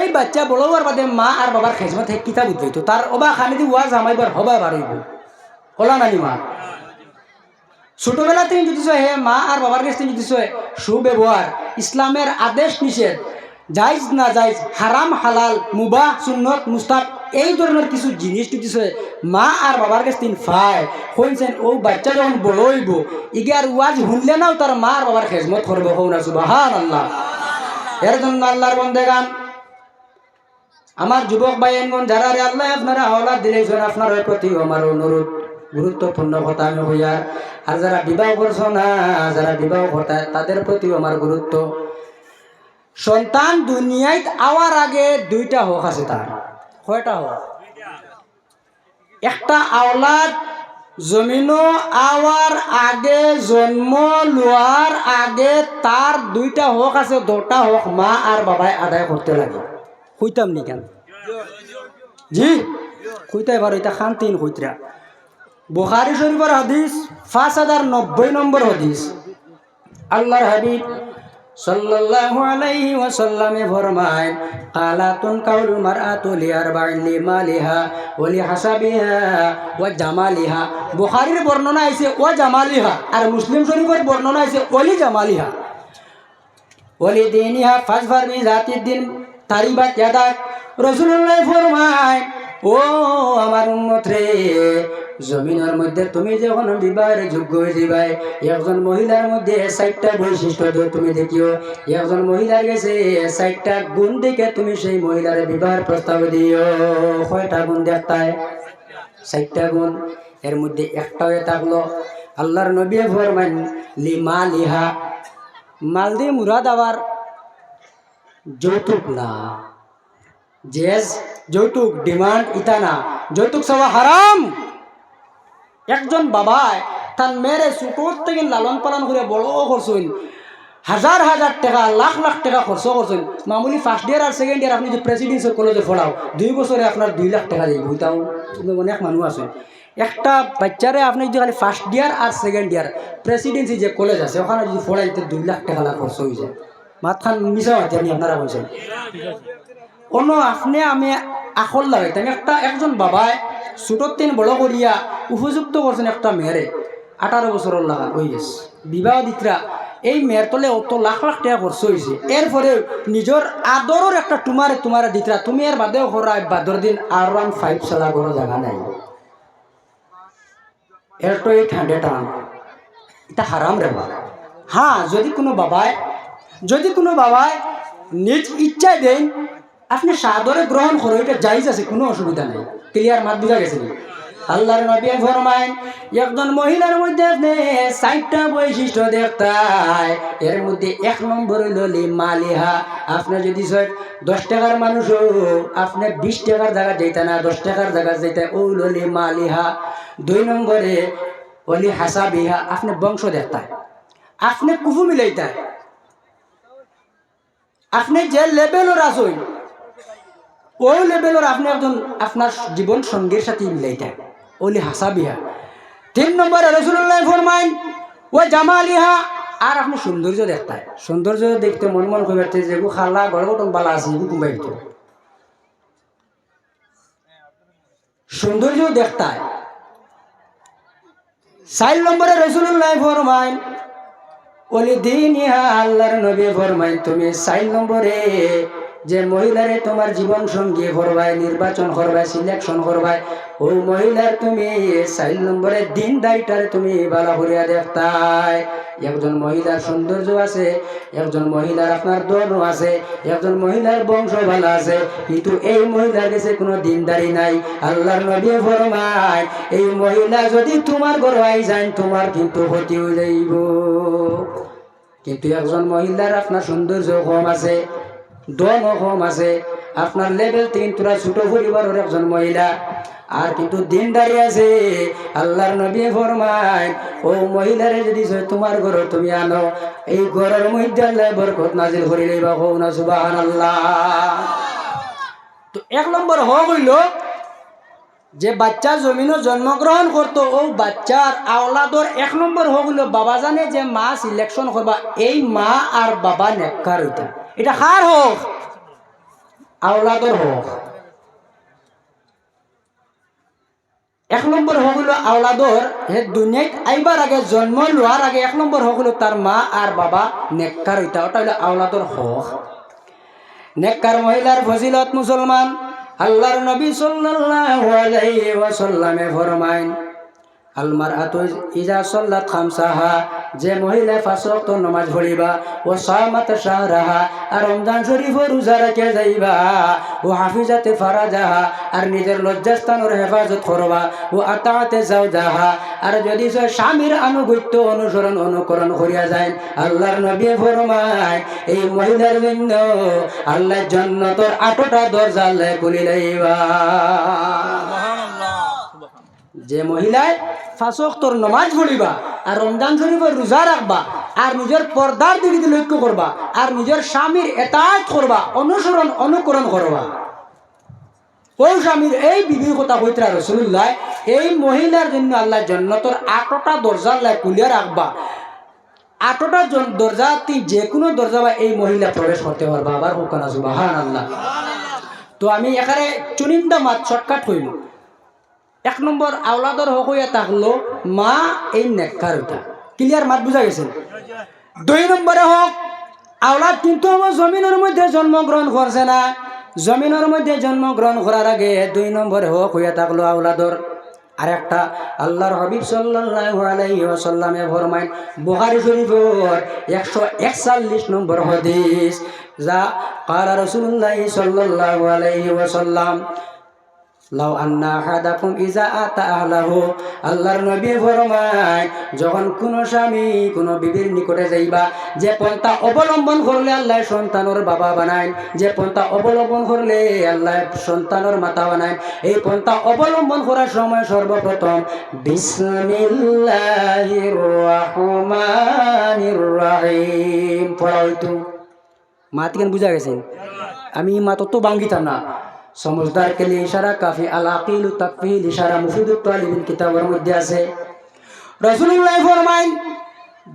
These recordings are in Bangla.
এই বাচ্চা হওয়ার বাদে মা আর বাবার খেজমত থেকে কিতাব উদ্বৈত তার অবা খানি দি ওয়াজ আমাইবার হবা বাড়িব হলা নানি মা। ছোটবেলা থেকে যদি হে, মা আর বাবার কাছ যদি সুব্যবহার ইসলামের আদেশ নিষেধ। জাইজ না জাইজ হারাম হালাল মুবাহ সুন্নত মুস্তাক, এই ধরনের কিছু জিনিস যদি মা আর বাবার কাছ থেকে ফায় হইছেন ও বাচ্চা যখন বড় হইব ইগে আর ওয়াজ শুনলে নাও তার মা আর বাবার খেজমত করব হৌ না সুবাহান আল্লাহ এর জন্য আল্লাহর বন্দেগান। আমার যুবক ভাইয়েনগণ, যারা রে আল্লাহ আপনারা হলাদ দিলেছেন আপনার প্রতি আমার অনুরোধ। গুরুত্বপূর্ণ কথা আমি হইয়া আর যারা বিবাহ করছ না, যারা বিবাহ করতা তাদের প্রতিও আমার গুরুত্ব। সন্তান দুনিয়ায় আওয়ার আগে দুইটা হোক আছে তার। কয়টা হক? একটা আওলাদ জমিনও আওয়ার আগে, জন্ম লোৱাৰ আগে, তার দুইটা হক আছে, দুটা হক মা আর বাবাই আদায় করতে লাগে। কইতাম নি কেন? জি? কইতাই পারো, এটা খান্তিন কইতরা। বুখারি শরীফের হাদিস, পাঁচ হাজার নব্বই নম্বর হাদিস। আল্লাহর হাবিব সাল্লাল্লাহু আলাইহি ওয়াসাল্লামে ফরমায়, কালাতুন কাউল মারআতু লিআরবাইন লিমালিহা ওয়া লিহাসাবিহা ওয়া জামালিহা। বুখারীর বর্ণনা আছে ওয়া জামালিহা। আর মুসলিম শরীফের বর্ণনা আছে ওলি জামালিহা। ওলি দিনিহা ফাজফার বি জাতির দিন তারিবাত ইয়াদাক রাসূলুল্লাহ ফরমায়, ও আমার উম্মত রে জমিনের মধ্যে তুমি যখন বিবাহের যোগ্য হয়ে যাবাই একজন মহিলার মধ্যে চারটা বৈশিষ্ট্য তুমি দেখিও। একজন মহিলার গেছে চারটা গুণ দেখে তুমি সেই মহিলার বিবাহের প্রস্তাব দিও। কয়টা গুণ দেখতায়? চারটা গুণ। এর মধ্যে একটা হয়ে থাকল, আল্লাহর নবী ফরমান লিমা লিহা মাল দিয়ে মুরাদ আবার যৌতুক না। জেজ, যৌতুক ডিমান্ড ইতা না যৌতুক সবা হারাম। একজন বাবায় তার মেয়েরে ছোটোর থেকে লালন পালন করে বড় করছেন। হাজার হাজার টাকা, লাখ লাখ টাকা খরচ করছেন। মামুলি ফার্স্ট ইয়ার আর সেকেন্ড ইয়ার আপনি যে প্রেসিডেন্সিয়াল কলেজে পড়াও দুই বছরে আপনার দুই লাখ টাকা দিয়ে হইতাও অনেক মানুষ আছে। একটা বাচ্চারে আপনি যদি খালি ফার্স্ট ইয়ার আর সেকেন্ড ইয়ার প্রেসিডেন্সি যে কলেজ আছে, ওখানে যদি পড়াইতে দুই লাখ টাকা খরচ হয়ে যায়। মাথান মিশা মাতি আপনি আপনারা বলছেন কোনো আপনি আমি আখল লাগাইতাম একটা একজন বাবায় ছোটোর দিন বড় করিয়া উপযুক্ত করছেন একটা মেয়েরে আঠারো বছরের লাগা হয়ে গেছে। বিবাহ দিতরা এই মেয়ের তলে অত লাখ লাখ টাকা খরচ হয়েছে এরপরে নিজের আদরের একটা তোমারে তোমারে দিতরা তুমি এর বাদেও করাই বাদর দিন আর ওয়ান ফাইভ চালা ঘর জায়গা নাই। এর তো এই ঠান্ডা টান। এটা হারাম রে বাবা। হ্যাঁ যদি কোনো বাবায় যদি কোনো বাবায় নিজ ইচ্ছায় দেন, আপনি সাদরে গ্রহণ করো এটা জাইজ আছে, কোনো অসুবিধা নেই। ক্লিয়ার মাত বুঝা গেছে? আল্লাহর নবী ফরমাইন একজন মহিলার মধ্যে আপনি চারটা বৈশিষ্ট্য দেখতায় এর মধ্যে এক নম্বর হইল মালিহা। আপনি যদি দশ টাকার মানুষ আপনি বিশ টাকার জায়গা যাইতা না, দশ টাকার জায়গা যাইতা, ও ললি মালিহা। দুই নম্বরে, অলি হাসা বিহা আপনি বংশ দেখতায় আপনি কুফু মিলাইতায় আপনি যে লেভেলের আসুন ওই লেভেলের আপনি একজন আপনার জীবন সঙ্গীর সাথে মিলাইতেন ওলি হাসা বিহা তিন নম্বরে রসুল্লাহ ফরমাইন ও জামালিহা আর আপনি সৌন্দর্য দেখতায়। সৌন্দর্য দেখতে মন মন বেড়তে যে খালা গড় গটন বালা আছে কুম্বাই সৌন্দর্য দেখতায়। চার নম্বরে রসুল্লাহ ফরমাইন ওলি দিন আল্লাহর নবী ফরমাইন তুমি চার নম্বরে। যে মহিলারে তোমার জীবন সঙ্গী করবাই নির্বাচন করবাই সিলেকশন করবাই ও মহিলার তুমি চার নম্বরে দিন দায়িটারে তুমি ভালো করিয়া দেখতাই একজন মহিলার সৌন্দর্য আছে, একজন মহিলার আপনার দনও আছে, একজন মহিলার বংশ ভালো আছে, কিন্তু এই মহিলার কাছে কোনো দিনদারি নাই। আল্লাহর নবী ফরমায়, এই মহিলা যদি তোমার ঘরে আই যায় তোমার কিন্তু ক্ষতি হয়ে যাইব। কিন্তু একজন মহিলার আপনার সৌন্দর্য কম আছে দন কম আছে। আপনার লেভেল তিন, তোরা ছোট পরিবারের একজন মহিলা। আর কিন্তু দিন দাঁড়িয়ে আছে। আল্লাহর নবী ফরমায়, ও মহিলারে যদি তোমার ঘর তুমি আনো, এই ঘরের মধ্যে আল্লাহ বরকত নাজিল করি লইবা হৌ না সুবাহান আল্লাহ তো এক নম্বর হ হইল যে বাচ্চা জমিনও জন্মগ্রহণ করতো, ও বাচ্চার আওলাদর এক নম্বর হোক হইল, বাবা জানে যে মা সিলেকশন করবা, এই মা আর বাবা নেককার হইতা এটা কার হোক? আওলাদর হক। এক নম্বর হক হলো আওলাদর, হে দুনিয়াত আইবার আগে জন্ম লোৱাৰ আগে এক নম্বর হক হলো তার মা আর বাবা নেককার হইতা, ওটা হলো আওলাদর হক। নেককার মহিলার ফজিলত মুসলমান, আল্লাহর নবী সাল্লাল্লাহু আলাইহি ওয়াসাল্লামে ফরমাইন আলমার আতু ইজা সল্লাত খামসাহা, যে মহিলা ওয়াক্ত নামাজ পড়িবা, ও সামাত শাহরাহা, আর রমজান শরীফ রোজা রেখে যাইবা, ও হাফিজাতে ফারাজাহা, আর নিজের লজ্জাস্থানের হেফাজত করবা, ও আতাতে যাও যাহা আর যদি সে স্বামীর আনুগত্য অনুসরণ অনুকরণ করিয়া যায়, আল্লাহর নবী ফরমায়, এই মহিলার জন্য আল্লাহ জন্নতর আটটা দরজা আল্লাহ যে মহিলায় ফাঁসক্তর নমাজ পড়িবা আর রমজান শরীফের রোজা রাখবা আর নিজের পর্দার দিকে লক্ষ্য করবা আর নিজের স্বামীর এতায়াত করবা অনুসরণ অনুকরণ করবা ওই স্বামীর এই বিবির কথা কইতরা রসুল্লাহ এই মহিলার জন্য আল্লাহ জন্নতর আটটা দরজা আল্লাহ খুলিয়া রাখবা আটটা দরজা যে কোনো দরজা বা এই মহিলা প্রবেশ করতে পারবা আবার হুকান সুবাহান আল্লাহ তো আমি এখানে চুনিন্দা মাত শর্টকাট হইল এক নম্বর আওলাদর হক হইয়া থাকলো মা এই নেককার ওইটা ক্লিয়ার মাত বুঝা গেছে দুই নম্বরে হোক আওলাদ কিন্তু আমার জমিনের মধ্যে জন্মগ্রহণ করছে না জমিনের মধ্যে জন্মগ্রহণ করার আগে দুই নম্বরে হোক হইয়া থাকলো আওলাদর আর একটা আল্লাহর হাবিব সাল্লাল্লাহু আলাইহি ওয়াসাল্লামে ফরমাইন বুখারী শরীফের 141 নম্বর হাদিস যা قال رسول الله صلى الله عليه وسلم লাউ আন্না আহাদাকুম ইজা আতা আহলাহু, আল্লাহর নবী ফরমায়, যখন কোন স্বামী কোন বিবির নিকটে যাইবা, যে পন্থা অবলম্বন করলে আল্লাহ সন্তানের বাবা বানায়, যে পন্থা অবলম্বন করলে আল্লাহ সন্তানের মাতা বানায়, এই পন্থা অবলম্বন করার সময় সর্বপ্রথম, বিসমিল্লাহির রহমানির রহিম, পড়া হইতো। মাতিকেন বুঝা গেছেন আমি মা তত বাঙ্গিতাম না। সমজদার কে লিয়ে ইশারা, কাফি আল আকিল তাকফিল, ইশারা মুফিদুত তালিবিন কিতাবের মধ্যে আছে। রসুল্লাহ ফরমাইন,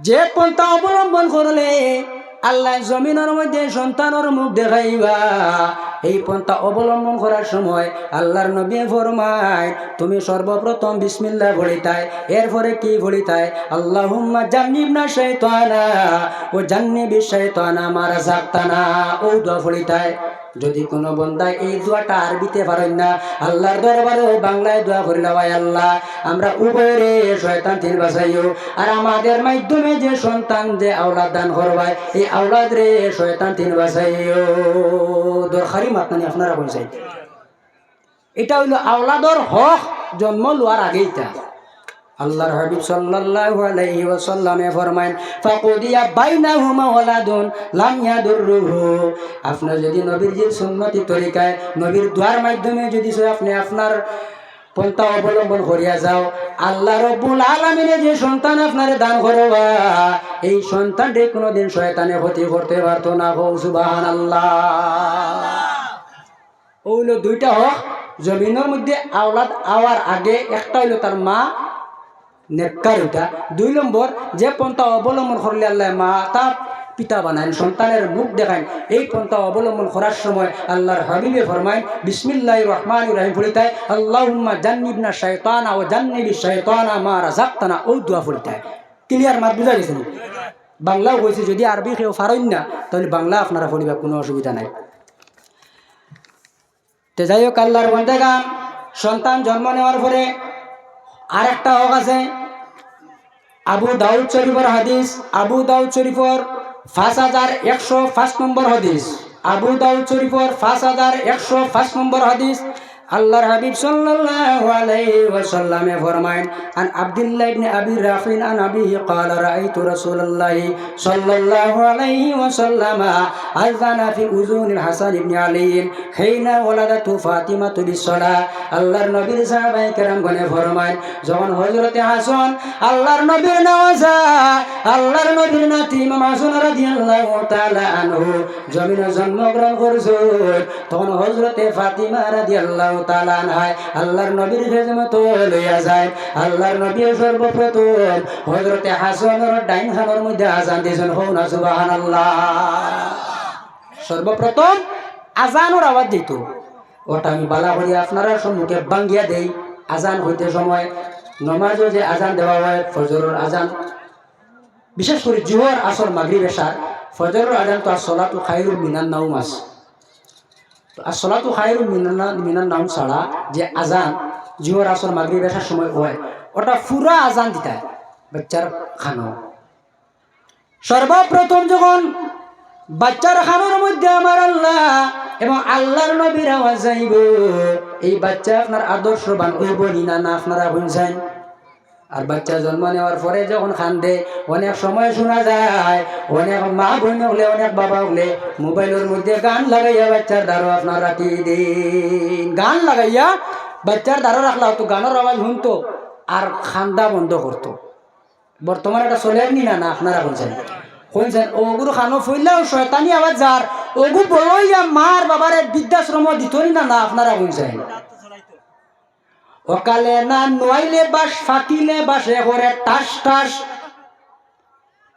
যে পন্থা অবলম্বন করলে আল্লাহ জমিনের মধ্যে সন্তানের মুখ দেখাইবা। এই পন্থা অবলম্বন করার সময় আল্লাহর নবী ফরমায়, তুমি সর্বপ্রথম বিসমিল্লাহ ভরিতায় এরপরে কি ভরিতায় আল্লাহুম্মা জান্নিবনা শাইতানা, ও জান্নিবি শাইতানা মারা জাক্তানা ও দোয়া ভরিতায় যদি কোনো বন্দায় এই দোয়াটা আরবিতে পারেন না, আল্লাহর দরবারে বাংলায় দোয়া করিল ভাই আল্লাহ, আমরা উভয়রে শয়তান তিন বাসাইও আর আমাদের মাধ্যমে যে সন্তান যে আওলাদ দান করবাই এই আওলাদ রে শয়তান তিন বাসাইও দরকারি মাতনানি আপনারা বই যাই এটা হইল আওলাদর হক, জন্ম লোয়ার আগে এটা। আল্লাহর হাবিব সাল্লাল্লাহু আলাইহি ওয়াসাল্লামে ফরমায়েন, ফাকুদিয়া বাইনাহুমা ওয়ালাদুন লাম ইয়াদুররুহু আপনার যদি নবীর সুন্নতি তরিকায়, নবীর দোয়ার মাধ্যমে যদি আপনি আপনার পন্থা অবলম্বন করিয়া যাও। আল্লাহ রব্বুল আলামিনে যে সন্তান আপনারে দান করবা এই সন্তানটি কোনোদিন শয়তানে ক্ষতি করতে পারতো না হো সুবহানাল্লাহ। ওইলো দুইটা হোক, জমিনের মধ্যে আওলাদ আওয়ার আগে, একটা হইল তার মা, নেককার দুই নম্বর, যে পন্থা অবলম্বন করলে আল্লাহ মা, তার পিতা বানায় সন্তানের মুখ দেখায় এই পন্থা অবলম্বন করার সময় আল্লাহর হাবিবে ফরমায় বিসমিল্লাহ রহমান রাহিম ফলিতায় আল্লাহুম্মা জান্নিবনা শয়তানা ও জান্নিবি শয়তানা মা রাজাক্তানা ওই দোয়া ফলিতায় ক্লিয়ার মাত বুঝা গেছে বাংলাও কইছে, যদি আরবি কেউ পারেন না, তাহলে বাংলা আপনারা পড়িবা, কোনো অসুবিধা নাই। তে যাই হোক, আল্লাহর বন্দেগান, সন্তান জন্ম নেওয়ার পরে আর একটা হক আছে। আবু দাউদ শরীফর হাদিস, আবু দাউদ শরীফর পাঁচ হাজার একশো পাঁচ নম্বর হাদিস। আবু দাউদ শরীফর পাঁচ হাজার একশো পাঁচ নম্বর হাদিস। আল্লাহর হাবিব সাল্লাল্লাহু আলাইহি ওয়াসাল্লামে ফরমায়েন, আন আব্দুল্লাহ ইবনে আবি রাফিন আন আবিহি ক্বালা, রাআইতু রাসূলুল্লাহ সাল্লাল্লাহু আলাইহি ওয়াসাল্লাম আযানা ফি উযুনিল হাসান ইবনে আলী হিনা ওয়ালাদাতু ফাতিমাতু বিসসালাহ আল্লাহর নবীর সাহাবায়ে কেরাম গনে ফরমায়েন, যখন হযরতে হাসান, আল্লাহর নবীর নওয়াজা আল্লাহর নবীর নাতি ইমাম হাসান রাদিয়াল্লাহু তাআলা আনহু জমিনে জন্মগ্রহণ করেছেন তখন হযরতে ফাতিমা রাদিয়াল্লাহু তাআলা আনহায় আল্লাহর নবীর লইয়া যায়। আল্লাহর নবী সর্বপ্রথম হাসানের ডাইন খানোর মধ্যে আজান দিয়েছেন। না, সুবহানাল্লাহ। সর্বপ্রথম আজানোর আওয়াজ দিত। ওটা আমি বালা করি আপনারা সম্মুখে বাঙ্গিয়া দেই। আজান হইতে সময় নমাজও যে আজান দেওয়া হয়, ফজরের আজান বিশেষ করে জোহর, আসর মাগরি বেশার ফজরের আজান তো আর সলাতু খাইরুল মিনান নাউম আছে। তো আর সলাতু খাইরুল মিনান মিনান নাউম ছাড়া যে আজান জোহর আসর মাগরি বেশার সময় হয়, ওটা পুরা আজান দিতা বাচ্চার খানো। সর্বপ্রথম যখন বাচ্চার খানোর মধ্যে আমার আল্লাহ এবং আল্লাহর নবীর আওয়াজ যাইব এই বাচ্চা আপনার আদর্শবান হইব না আপনারা শুনছেন আর বাচ্চা জন্ম নেওয়ার পরে যখন খান্দে অনেক সময় শোনা যায়, অনেক মা বোন হলে, অনেক বাবা হলে, মোবাইলের মধ্যে গান লাগাইয়া বাচ্চার দ্বারো আপনার রাখি দিন। গান লাগাইয়া বাচ্চার দ্বারো রাখলা হতো, গানের আওয়াজ শুনতো আর খান্দা বন্ধ করতো। বর্তমানে এটা চলে নি না না আপনারা বলছেন? শুনছেন ওগুলো খানো ফুললেও শয়তানি আবার যার ওগু বলইয়া মার বাবারে বৃদ্ধাশ্রম দিতনি না না আপনারা শুনছেন অকালে না নোয়াইলে বাস, ফাটিলে বাসে করে টাস টাস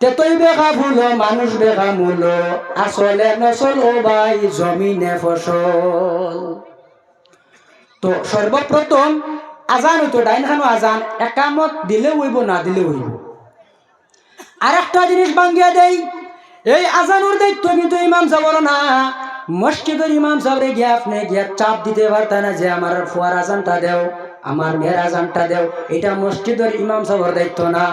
তেতই বেখা ফুল মানুষ বেখা মূল। আসলে নসল ও ভাই, জমিনে ফসল। তো সর্বপ্রথম আজান হইতো ডাইন খানো আজান। একামত দিলে হইব, না দিলে হইব। আর একটা জিনিস বাঙ্গিয়া দেই, এই আজানোর দায়িত্ব কিন্তু ইমাম সাহেবের না। মসজিদের ইমাম সাহেবরে গিয়ে আপনি গিয়ে চাপ দিতে পারতেন না যে, আমার ফুয়ার আজানটা দেও। আমার মেয়ের আজানটা দেও। এটা মসজিদের ইমাম সাহেবের দায়িত্ব না।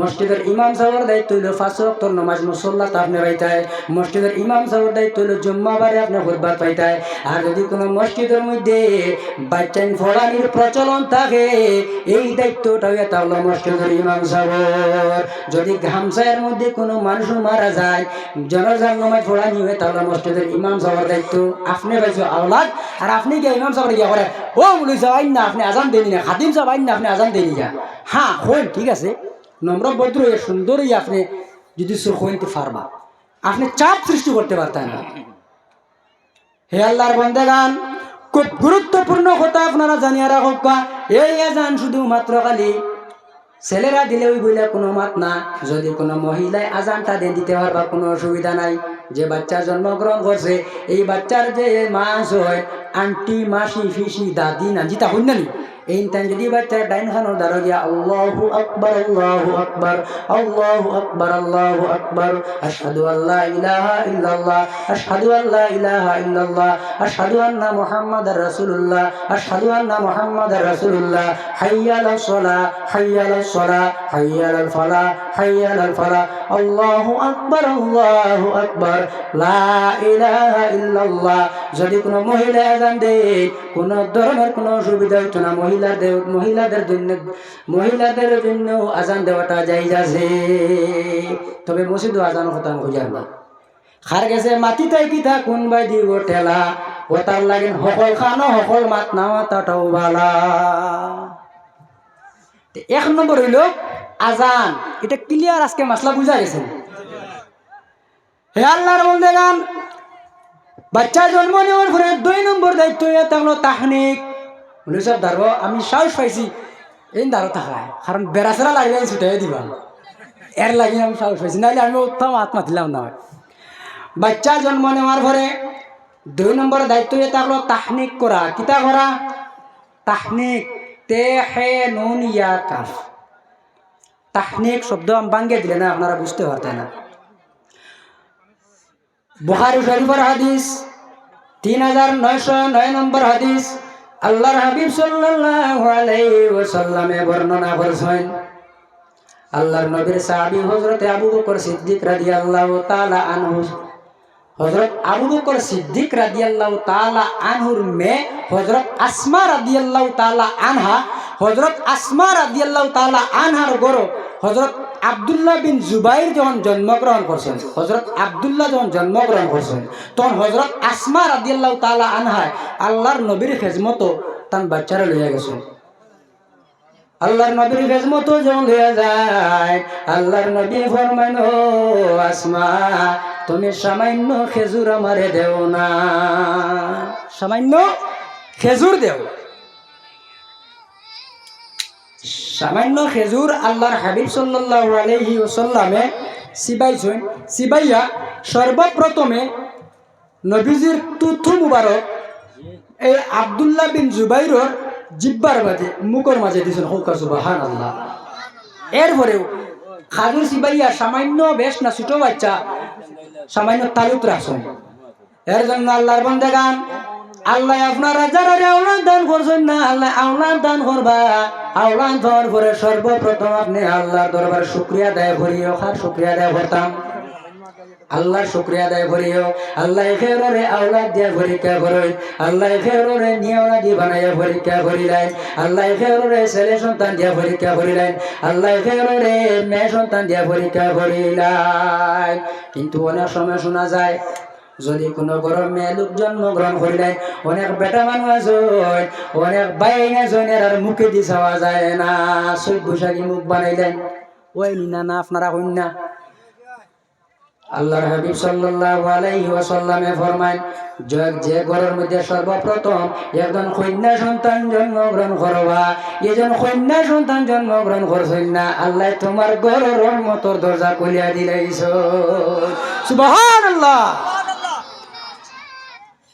মসজিদের ইমাম সাহেবের দায়িত্ব হইল ফাঁস তোর নমাজ মুসল্লাত আপনি পাইতায় মসজিদের ইমাম সাহেবের দায়িত্ব হইল জুম্মাবারে আপনি ঘুরবার পাইতায় আর যদি কোনো মসজিদের মধ্যে বাচ্চান ফড়ানির প্রচলন থাকে, এই দায়িত্বটা হয়ে তাহলে মসজিদের ইমাম সাহেবের। যদি গামছায়ের মধ্যে কোনো মানুষ মারা যায়, জনজান নমাজ ফোড়ানি হয়ে তাহলে মসজিদের ইমাম সাহেবের দায়িত্ব। আপনি পাইছো আওলাদ, আর আপনি গিয়ে ইমাম সাহেবের গিয়া করে ও মুলি সাহেব না, আপনি আজান দেনি না, খাদিম আইন না, আপনি আজান যা হ্যাঁ হইন ঠিক আছে। নম্র ভদ্র সুন্দর হয়ে আপনি যদি সুর পারবা আপনি চাপ সৃষ্টি করতে পারতেন না। হে আল্লাহর বন্দেগান, খুব গুরুত্বপূর্ণ কথা আপনারা জানিয়ে এই আজান শুধুমাত্র খালি। ছেলেরা দিলে ওই বইলে কোনো মাত না। যদি কোনো মহিলায় আজানটা দিয়ে দিতে পারবা কোনো অসুবিধা নাই। যে বাচ্চা জন্মগ্রহণ করছে, এই বাচ্চার যে মাস হয়, আন্টি, মাসি ফিসি দাদি না জিতা হইন নি এই টাইম যদি বাচ্চার ডাইন খানোর দ্বারা গিয়া আল্লাহু আকবার আল্লাহু আকবার আল্লাহু আকবার আল্লাহু আকবার আশহাদু আল্লা ইলাহা ইল্লাল্লাহ আশহাদু আল্লা ইলাহা ইল্লাল্লাহ আশহাদু আন্না মুহাম্মাদার রাসূলুল্লাহ আশহাদু আন্না মুহাম্মাদার রাসূলুল্লাহ হাইয়া আলাস সালাহ হাইয়া আলাস সালাহ হাইয়া আলাল ফালাহ হাইয়া আলাল ফালাহ আল্লাহু আকবার আল্লাহু আকবার লা ইলাহা ইল্লাল্লাহ যদি কোনো মহিলা আজান দেয়, কোনো ধরনের কোনো অসুবিধা হইতো না মহিলাদের মহিলাদের জন্য মহিলাদের জন্য আজান দেওয়াটা যাই যাচ্ছে তবে মসজিদও আজান কথা বুঝার না খার গেছে মাটি তাই কিতা কোন বাই দিব ঠেলা। ও তার লাগেন সকল খানো সকল মাত না মাতাটাও ভালা এক নম্বর হইল আজান। এটা ক্লিয়ার আজকে মাসলা বুঝা গেছে। হে আল্লাহর বলতে গান বাচ্চা জন্ম নেওয়ার পরে দুই নম্বর দায়িত্ব হয়ে তাহনিক। বলে সব দাঁড়ব আমি সাহস পাইছি এই দাঁড়ো থাকায় কারণ বেড়াচেরা লাগলে আমি ছুটাই দিবা। এর লাগে আমি সাহস পাইছি নাহলে আমি উত্তম আত্মা দিলাম না বাচ্চা জন্ম নেওয়ার পরে দুই নম্বর দায়িত্ব হয়ে থাকল তাহনিক করা কিতা করা তাহনিক, তে, হে, নুন, ইয়া, কাফ। তাহনিক শব্দ আমি বাঙ্গে দিলে না, আপনারা বুঝতে পারতেন না। বুখারি শরীফের হাদিস তিন হাজার নয়শো নয় নম্বর হাদিস আল্লাহর হাবিব সাল্লাল্লাহু আলাইহি ওয়াসাল্লামে বর্ণনা করেছেন। আল্লাহর নবীর সাহাবী হযরত আবু বকর সিদ্দিক রাদিয়াল্লাহু তাআলা আনহু, হযরত আবু বকর সিদ্দিক রাদিয়াল্লাহু তাআলা আনহুর মেয়ে হযরত আসমা রাদিয়াল্লাহু তাআলা আনহা, হযরত আসমা রাদিয়াল্লাহু তাআলা আনহার গরো হযরত আবদুল্লাহ বিন জুবাইর যখন জন্মগ্রহণ করছেন হজরত আবদুল্লাহ যখন জন্মগ্রহণ করছেন, তখন হজরত আসমা রাদিয়াল্লাহু তাআলা আনহায় আল্লাহর নবীর খেজমত তার বাচ্চারা লইয়া গেছেন আল্লাহর নবীর খেজমত যখন লইয়া যায়, আল্লাহর নবী ফরমাইন, "ও আসমা, তুমি সামান্য খেজুর আমারে দেও না, সামান্য খেজুর দেও। সামান্য খেজুর আল্লাহর হাবিব সাল্লাল্লাহু আলাইহি ওয়াসাল্লামে সিবাইছেন। সিবাইয়া সর্বপ্রথমে নবীজির তুথু মুবারক এই আবদুল্লাহ বিন জুবাইরর জিব্বার মাঝে, মুখর মাঝে দিয়েছেন। হৌকা সুবাহান আল্লাহ এরপরেও খাজুর সিবাইয়া সামান্য বেশ না ছোট বাচ্চা, সামান্য তালুক রাখছেন। এর জন্য আল্লাহর বন্দে গান আল্লাহ আপনারা যারা আওলাদ দান করছেন না, আল্লাহ আওলাদ দান করবা। আওলাদ দেওয়ার পরে সর্বপ্রথম আপনি আল্লাহর দরবার শুক্রিয়া দেয় ভরিও, খার শুক্রিয়া দেয় ভরতাম আল্লাহর শুক্রিয়া আদায় করিও আল্লাহ ফেররে আওলাদ দিয়া পরীক্ষা করই আল্লাহ ফেররে নিয়লা দি বানাইয়া পরীক্ষা করিলেন, আল্লাহ ফেররে ছেলে সন্তান দিয়া পরীক্ষা করিলেন, আল্লাহ ফেররে মেয়ে সন্তান দিয়া পরীক্ষা করিলেন। কিন্তু অনেক সময় শোনা যায় যদি কোনো গরম মেয়ে লোক জন্মগ্রহণ করিলেন অনেক বেটা মানুষ আছে অনেক বাইনা জনের আর মুখে দি চাওয়া যায় না। সৈব বৈশাখী মুখ বানাইলেন। ওই না না, আপনারা কন্যা আল্লাহর হাবিব সাল্লাল্লাহু আলাইহি ওয়াসাল্লামে ফরমায় যে যে ঘরের মধ্যে সর্বপ্রথম একজন কন্যা সন্তান জন্মগ্রহণ করবা এজন কন্যা সন্তান জন্মগ্রহণ করছেন না। আল্লাহ তোমার ঘরের রহমতর দরজা খুলিয়া দিলাইছ সুবহানাল্লাহ!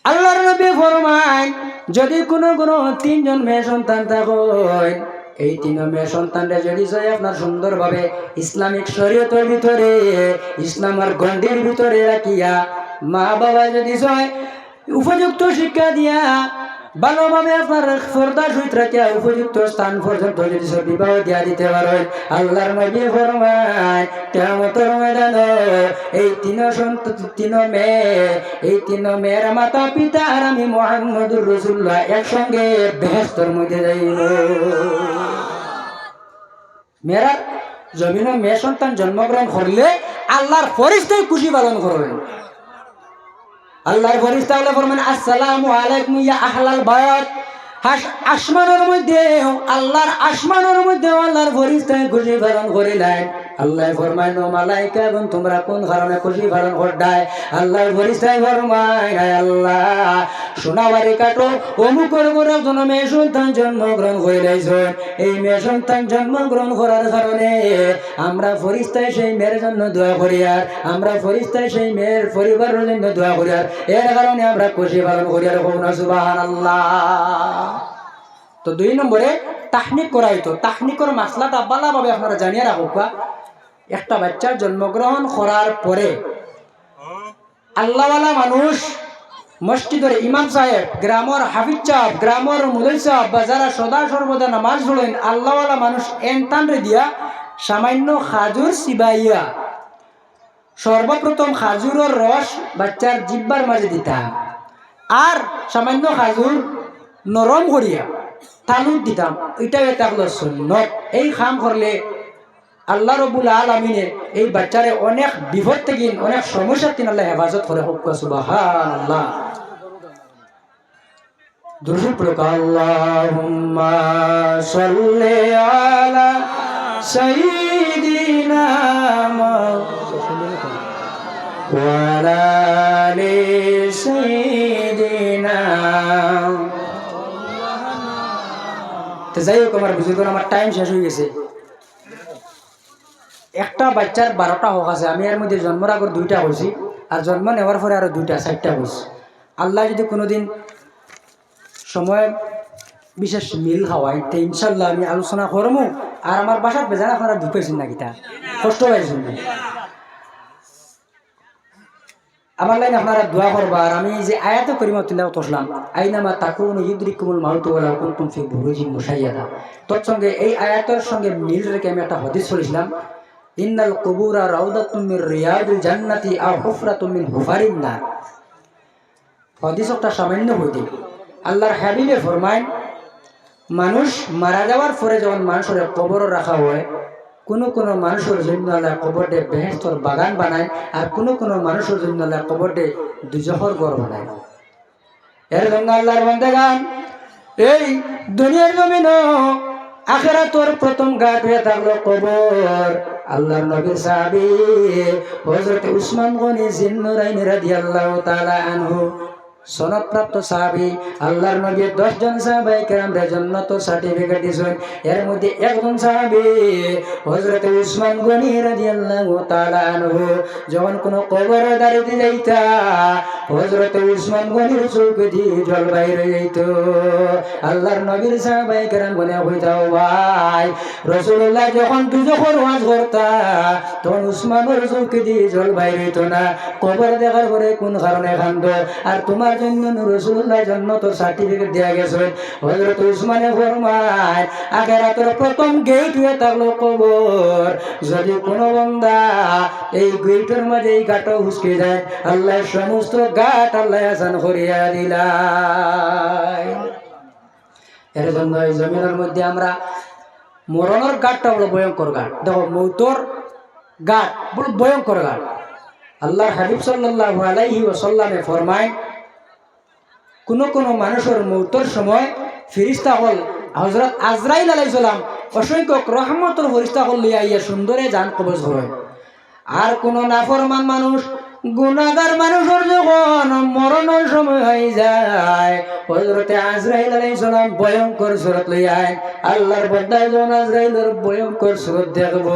আল্লাহর নবী ফরমান যদি কোনো কোনো তিনজন মেয়ে সন্তান থাকেন এই তিন মেয়ে সন্তানরা যদি যায় আপনার সুন্দরভাবে ইসলামিক শরীয়তের ভিতরে ইসলামের গণ্ডির ভিতরে রাখিয়া মা বাবা যদি যায় উপযুক্ত শিক্ষা দিয়া ভালোভাবে আপনার ফর্দা সহিত রাখিয়া উপযুক্ত স্থান পর্যন্ত যদি বিবাহ দিয়া দিতে পারেন আল্লাহর নবী ফরমায় কেমতের ময়দান এই তিন সন্তান তিন মেয়ে এই তিন মেয়ের মাতা পিতা আর আমি মোহাম্মদুর রসুল্লাহ একসঙ্গে বেহস্তর মধ্যে যাইব। মেয়েরা, জমিন মেয়ে সন্তান জন্মগ্রহণ করলে আল্লাহর ফরিস্তাই খুশি পালন করবেন। আল্লাহর ফরিস্তা হলে ফরমান আসসালামু আলাইকুম ইয়া আহলাল বায়াত আসমানের মধ্যে, আল্লাহর আসমানের মধ্যে আল্লাহর ফরিস্তায় খুশি পালন করিলেন আল্লাহ ফরমায় নো মালাইকা, এবং তোমরা কোন কারণে খুশি পালন করডায় আল্লাহর ফরিস্তায় ফরমায় হায় আল্লাহ, সোনাবাড়ি কাটো, অমুকের করে একজন মেয়ে সন্তান জন্মগ্রহণ করিলেছেন এই মেয়ে সন্তান জন্মগ্রহণ করার কারণে আমরা ফরিস্তায় সেই মেয়ের জন্য দোয়া করি আর, আমরা ফরিস্তায় সেই মেয়ের পরিবারের জন্য দোয়া করি আর, এর কারণে আমরা খুশি পালন করি আর সুবাহান আল্লাহ তো দুই নম্বরে তাহনিক করা হইতো তাহনিকর মাসলাটা ভালোভাবে আপনারা জানিয়ে রাখুক একটা বাচ্চার জন্মগ্রহণ করার পরে আল্লাহওয়ালা মানুষ মসজিদের ইমাম সাহেব, গ্রামর হাফিজ সাহেব, গ্রামর মুদই সাহেব বা যারা সদা সর্বদা নামাজ পড়েন, আল্লাহওয়ালা মানুষ এনতান রে দিয়া সামান্য খাজুর সিবাইয়া সর্বপ্রথম খাজুরের রস বাচ্চার জিব্বার মাঝে দিতাম আর সামান্য খাজুর নরম করিয়া তালুক দিতাম এটাও এটা হলো সুন্নত। এই খাম করলে আল্লাহ রবুল আলমিনে এই বাচ্চারে অনেক বিপদ থেকে, অনেক সমস্যার তিন আল্লাহ হেফাজত করে। হোক সুবাহান আল্লাহ দুরুদ পড়ুক, আল্লাহুম্মা সাল্লি আলা সাইয়্যিদিনা ওয়া আলা তো যাই হোক, আমার বুঝুক আমার টাইম শেষ হয়ে গেছে। একটা বাচ্চার বারোটা হোক আছে, আমি এর মধ্যে জন্মের আগর দুইটা হয়েছি আর জন্ম নেওয়ার পরে আরও দুইটা চারটা হয়েছি আল্লাহ যদি কোনোদিন সময় বিশেষ মিল খাওয়াই তো ইনশাল্লাহ আমি আলোচনা করব আর আমার বাসার বেজান আপনারা ঢুকেছেন না কিতা। কষ্ট পাইছেন না। আমার লাইন আপনারা দোয়া করবা আর আমি যে আয়াত করিমা তিলাও তসলাম আইনামা তাকুন ইউদ্রিকুমুল মাউতু ওয়ালা কুনতুম ফি বুরুজিন মুশাইয়াদা। তৎসঙ্গে এই আয়াতের সঙ্গে মিল রেখে আমি একটা হদিস পড়েছিলাম, ইন্নাল কুবুরা রাউদাতুম মির রিয়াদিল জান্নাতি আও হুফরাতুম মিন হুফারিন নার। হদিস একটা সামান্য হইতে আল্লাহর হাবিবে ফরমায়, মানুষ মারা যাওয়ার পরে যখন মানুষের কবর রাখা হয় কোনো কোনো মানুষের জন্য আল্লাহ কবরটে বেহেস্তর বাগান বানায় আর কোনো কোনো মানুষের জন্য আল্লাহ কবরটে দুজহর গড় বানায়। এর জন্য আল্লাহর বন্দেগান, এই দুনিয়ার জমিন আখেরা তোর প্রথম গাট হয়ে থাকল কবর। আল্লাহর নবীর সাহাবী হযরত উসমান গনি জিন্নুরাইন রাদিয়াল্লাহু তাআলা আনহু সনদপ্রাপ্ত সাহাবি, আল্লাহর নবী দশজন সাহাবাই কেরামদের জন্য তো সার্টিফিকেট দিয়েছেন এর মধ্যে একজন সাহাবি হজরত উসমান গনি রাদিয়াল্লাহু তাআলা আনহু, যখন কোনো কবর দাঁড়িয়ে যাইতা হজরত উসমান গনির চোখ দিয়ে জল বাইরে যাইত। আল্লাহর নবীর সাহাবাই কেরাম গনে হইতাও ভাই রসুল্লাহ যখন দুজখর ওয়াজ করতা, তখন উসমানের চোখ দিয়ে জল বাইরে হইতো না। কবর দেখার পরে কোন কারণে কান্দ আর তোমার জন্য রসুল্লাহ জন্য তো সার্টিফিকেট দেওয়া হজরত উসমানে ফরমায় প্রথম গেট হয়ে থাকল কবর। যদি কোনো বন্দা এই গেটের মাঝে এই যায়, আল্লাহ সমস্ত গাট আল্লাহ করিয়া এর জন্য এই জমিনের মধ্যে আমরা মরণের গাটটা বড় ভয়ঙ্কর গাট দেখো, মৌতর গাট বড় ভয়ঙ্কর গাট আল্লাহ হাবিব সাল্লাল্লাহু আলাইহি ওয়াসাল্লামে ফরমায় কোন কোন মানুষের মৌতর সময় ফিরিস্তা হল। হজরত আজরাইল আলাইসালাম অসংখ্য রহমতর ফরিস্তা হল লিয়া ইয়া সুন্দরে যান কবজ হয়। আর কোন নাফরমান মানুষ গুণাগার মানুষের যখন মরণের সময় হয়ে যায়। হজরতে আজরাইল আলাইসালাম ভয়ঙ্কর সুরত লইয়ায় আল্লাহর বন্দায় যখন আজরাইলের ভয়ঙ্কর সুরত দেখব।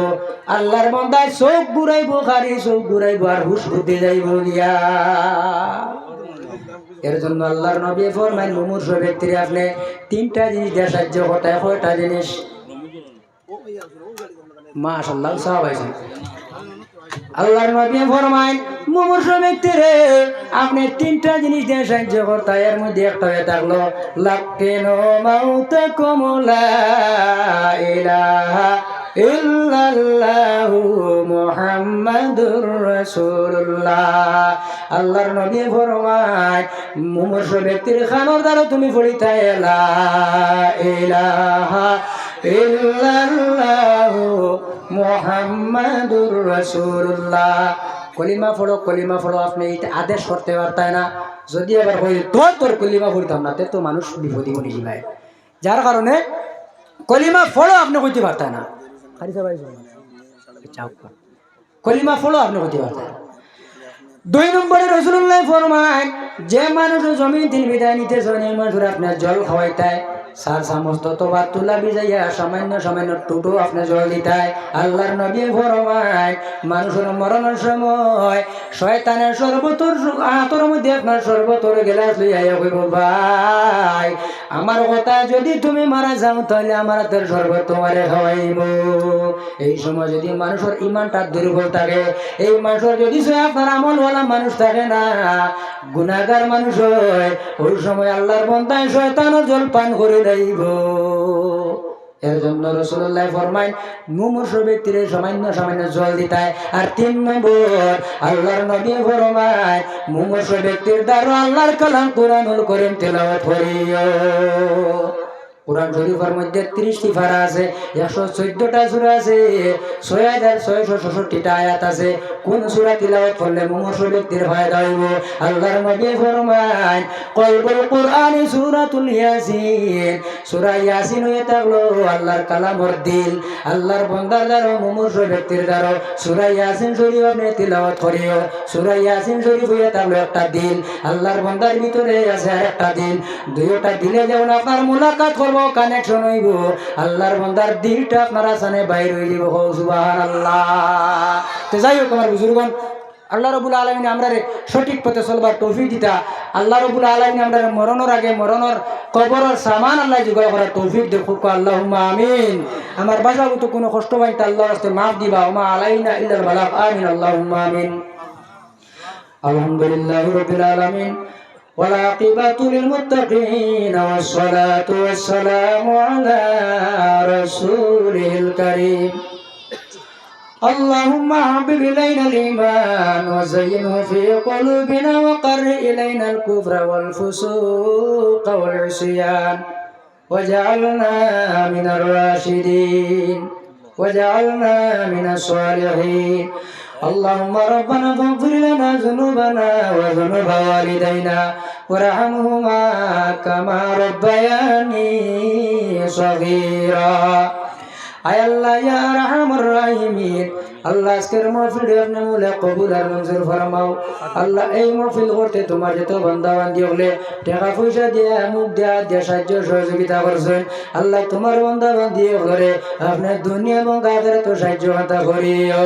আল্লাহর বন্দায় চোখ ঘুরাইব খারি চোখ ঘুরাইব আর হুশ বুদ্ধি যাইব গিয়া এর জন্য আল্লাহর নবী ফরমান মুমূর্ষ ব্যক্তির আপনি তিনটা জিনিস দিয়ে সাহায্য করতে কয়টা জিনিস? মাশাল্লাহ সব আছে আল্লাহর নবী ফরমায় মুমূর্ষ ব্যক্তিরে আপনি তিনটা জিনিস দিয়ে সাহায্য করতে এর মধ্যে একটা হয়ে থাকল লাকেন মাউত কমলা ইলাহা ইল্লাল্লাহু মুহাম্মাদুর আল্লাহর নবী ফরমায়, মুমূর্ষ ব্যক্তির খানোর দ্বারা তুমি পড়িতে লা ইলাহা মুহাম্মাদুর রাসূলুল্লাহ। কলিমা পড়ো কলিমা পড়ো, আপনি এটা আদেশ করতে পারতায় না। যদি আবার কই, তোর তোর কলিমা পড়তাম না, তে মানুষ বিপদী মনে যায়। যার কারণে কলিমা ফলো আপনি কইতে পারতাই না। খালি সবাই কলিমা ফলো আপনি হতে পারতেন। দুই নম্বরে রসুল্লাহ ফরমান যে মানুষ জমিন তিন বিদায় নিতে এই মানুষের আপনার জল খাওয়াইতায় সার সমস্ত তোবার তুলা বিজাইয়া, সামান্য সামান্য টুটু আপনি জল দিতায় আল্লাহর নবী ফরমায়, মানুষের মরণের সময়, শয়তানের সর্বতর হাতর মধ্যে আপনার সর্বতর গেলাস লইয়া কইব, ভাই, আমার কথা যদি তুমি মারা যাও, তাহলে আমার হাতের সর্বত তোমারে খাওয়াইব। এই সময় যদি মানুষের ইমানটা দুর্বল থাকে, এই মানুষের যদি সে আপনার আমলওয়ালা মানুষ থাকে না গুণাগার মানুষ হয়, ওই সময় আল্লাহর বন্ধায় শয়তানও জল পান করে দেব এর জন্য রসুল্লাহ ফরমাইন মুমূর্ষ ব্যক্তির সামান্য সামান্য জল দিতায়, আর তিন নম্বর, আল্লাহর নবী ফরমায়, মুমূর্ষ ব্যক্তির দ্বারা আল্লাহর কালাম কোরআনুল করিম তেলাওয়াত করিও। কোরআন শরীফের মধ্যে ত্রিশটি ফারা আছে, একশো চোদ্দটা সুরা আছে, ছয় হাজার ছয়শো ছষট্টিটা আয়াত আছে। কোন সুরা তিলাওয়াত করলে মুমূর্ষ ব্যক্তির ফায়দা হইব? আল্লাহর নবী ফরমায়, কলবুল কোরআনি সূরাতুল ইয়াসিন। সূরা ইয়াসিন হয়ে থাকল আল্লাহর কালামর দিল। আল্লাহর বন্দার দ্বারা মুমূর্ষ ব্যক্তির দ্বারা সূরা ইয়াসিন শরীফ আপনি তিলাওয়াত করিও। সূরা ইয়াসিন শরীফ হয়ে থাকল একটা দিল। আল্লাহর বন্দার ভিতরে আছে একটা দিল। দুইটা দিলে যেমন আপনার মুলাকাত করব কানেকশন হইব। আল্লাহর বন্দার দিলটা আপনার আসানে বাইর হয়ে যাব সুবহানাল্লাহ। তো যাই হোক আমার বুজুর্গন আল্লাহ রবুল আলমিন আমরা সঠিক পথে চলবার তৌফিক দিতা। আল্লাহ রবুল আলমিন আমরা মরণের আগে মরণের কবরের সামান আল্লাহ যোগাড় করার তৌফিক দেখুক আল্লাহ আমিন। আমার বাসা তো কোনো কষ্ট পাইতে আল্লাহ রাস্তে মাফ দিবা। ওমা আলাইনা ইল্লাল বালাগ। আমিন আল্লাহ আমিন। আলহামদুলিল্লাহ রবিল আলমিন। والعاقبة للمتقين والصلاة والسلام على رسوله الكريم. اللهم حبب إلينا الإيمان وزينه في قلوبنا وقر إلينا الكفر والفسوق والعصيان. وجعلنا من الراشدين. وجعلنا من الصالحين. اللهم ربنا فاغفر لنا ذنوبنا وذنوب والدينا وارحمهما كما ربياني صغيرا আয় আল্লাহ ইয়া রাহমার রাহিমিন আল্লাহ আজকের মাহফিল আপনি মৌলা কবুল আর মঞ্জুর ফরমাও। আল্লাহ এই মাহফিল করতে তোমার যত বান্দা বান্দি হলে টাকা পয়সা দিয়ে, মুখ দেয়া, দিয়ে সাহায্য, সহযোগিতা করছেন। আল্লাহ তোমার বান্দা বান্দি করে আপনি দুনিয়া এবং কাদের তো সাহায্য কথা করিও।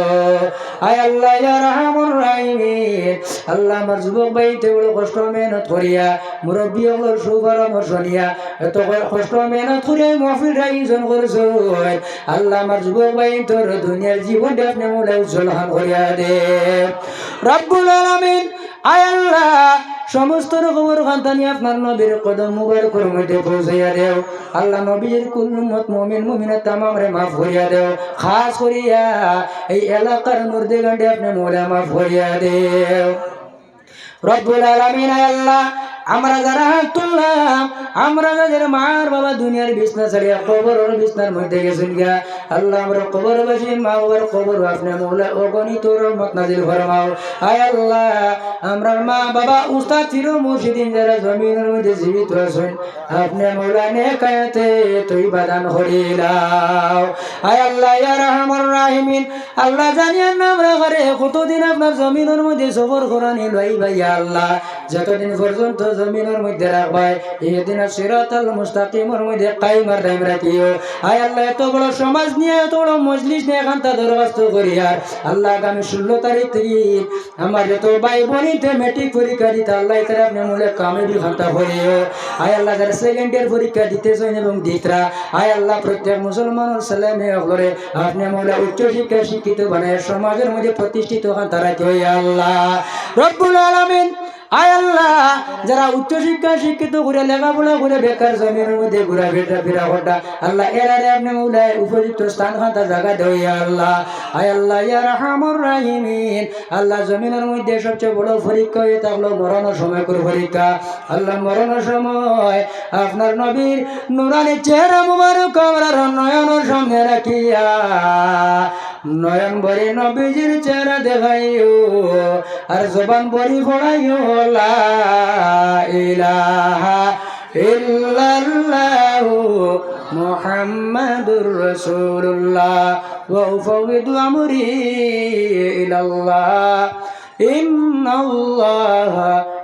আয় আল্লাহ, ইয়া রাহমার রাহিমিন। আল্লাহ আমার যুবক ভাই বড় কষ্ট মেহনত করিয়া, মুরব্বী হলোর সুপরামর্শ নিয়া, এত কষ্ট মেহনত করে মাহফিল আয়োজন করছ আল্লাহ আমার যুবক ভাই, তোর দুনিয়ার জীবনটা সমস্ত রকমের খানতানি আপনার নবীর কদম মুবারকের মধ্যে পৌঁছাইয়া দেও। আল্লাহ নবীর কুল উম্মত মুমিন তামাম রে মাফ করিয়া দেও। খাস করিয়া এই এলাকার মুর্দে গান্ডে আপনি মোলা মাফ করিয়া দেও। রব্বুল আলামিন আল্লাহ আমরা যারা তুললাম, আমরা যাদের মার বাবা দুনিয়ার বিছনা ছাড়িয়া কবর বিছনার মধ্যে গেছেন গা আল্লাহ আমরা কবর বাসি মা বাবার কবর আপনি মৌলা অগণিত রহমত নাজিল ফরমাও। আয় আল্লাহ, আমরা মা বাবা উস্তাদ ছিল মুর্শিদিন যারা জমিনের মধ্যে জীবিত আছেন, আপনি মৌলা নে কায়াতে তুই বাদান হরিলাও আয় আল্লাহ, ইয়া রহমান রাহিমিন, আল্লাহ জানিয়েন আমরা ঘরে কতদিন আপনার জমিনের মধ্যে সফর করানি লই ভাইয়া আল্লাহ যতদিন পর্যন্ত জমিনের মধ্যে রাখবাই, এদিন সিরাতাল মুস্তাকিমের মধ্যে কাইমার টাইম রাখিও। আয় আল্লাহ, এত বড় সমাজ নিয়ে, এত বড় মজলিস নিয়ে এখানটা দরখাস্ত করি আর। আল্লাহ আগামী ষোলো তারিখ থেকে আমার যত ভাই মেট্রিক পরীক্ষা দিতে, আল্লাহ আপনি মূলে কামেবি ঘণ্টা করিও আয় আল্লাহ, যারা সেকেন্ড ইয়ার পরীক্ষা দিতেছেন এবং দিতরা আয় আল্লাহ, প্রত্যেক মুসলমানের ছেলে মেয়ে হলরে আপনি মূলে উচ্চ শিক্ষা শিক্ষিত বানায় সমাজের মধ্যে প্রতিষ্ঠিত হন তারা কই আল্লাহ। রব্বুল আলামিন আয় আল্লাহ, যারা উচ্চ শিক্ষা শিক্ষিত করে লেখাপড়া করে বেকার জমিনের মধ্যে ঘুরা ফেরা ফেরা ঘটা আল্লাহ এরারে আপনি মৌলায় উপযুক্ত স্থান খাতা জায়গা দেও আল্লাহ। আয় আল্লাহ, ইয়া রাহমার রাহিমিন। আল্লাহ জমিনের মধ্যে সবচেয়ে বড় পরীক্ষা হয়ে থাকল মরণের সময় করে পরীক্ষা। আল্লাহ মরণের সময় আপনার নবীর নুরানি চেহারা মুবারক আমরা নয়নের সামনে রাখিয়া নয়ন বরে নবীজির চেহারা দেখাইও, আর জবান বরি ফড়াইও লা ইলাহা ইল্লাল্লাহু মুহাম্মাদুর রাসূলুল্লাহ। ওয়া উফাউযিদু আমরি ইলাল্লাহ।